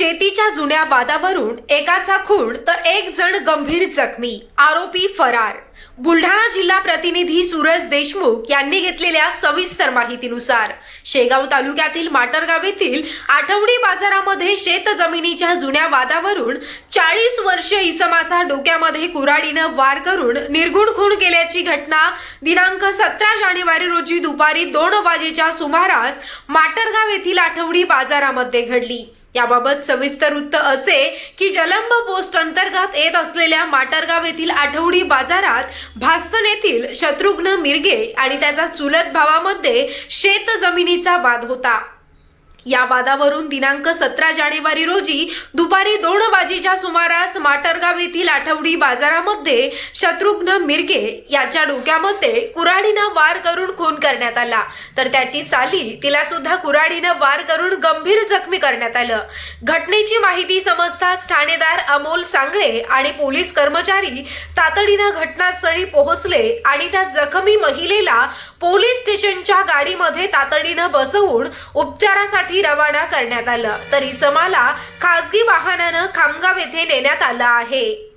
शेतीच्या जुन्या वादावरून एकाचा खून तर एक जण गंभीर जखमी आरोपी फरार. बुलढाणा जिल्हा प्रतिनिधी सूरज देशमुख यांनी घेतलेल्या सविस्तर माहितीनुसार शेगाव तालुक्यातील माटरगाव येथील आठवडी बाजारामध्ये शेत जमिनीच्या जुन्या वादावरून चाळीस वर्ष इसमाचा डोक्यामध्ये कुऱ्हाडीनं वार करून निर्गुण खून केल्याची घटना दिनांक सतरा जानेवारी रोजी दुपारी दोन वाजेच्या सुमारास माटरगाव येथील आठवडी बाजारामध्ये घडली. याबाबत सविस्तर वृत्त असे की जलंब पोस्ट अंतर्गत येत असलेल्या माटरगाव येथील आठवडी बाजारात भास्तन येथील शत्रुघ्न मिरगे आणि त्याचा चुलत भावामध्ये शेत जमिनीचा वाद होता. या वादावरून दिनांक सतरा जानेवारी रोजी दुपारी दोन वाजेच्या सुमारास माटरगाव येथील आठवडी बाजारामध्ये शत्रुघ्न मिरगे याच्या डोक्यामध्ये कुऱ्हाडीनं वार करून खून करण्यात आला. तर त्याची साली तिला सुद्धा कुऱ्हाडीनं वार करून गंभीर जखमी करण्यात आलं. घटनेची माहिती समजताच ठाणेदार अमोल सांगळे आणि पोलीस कर्मचारी तातडीनं घटनास्थळी पोहोचले आणि त्या जखमी महिलेला पोलीस स्टेशनच्या गाडीमध्ये तातडीनं बसवून उपचारासाठी रवाना करण्यात आलं. तर इसमाला खासगी वाहनानं खामगाव येथे नेण्यात आलं आहे.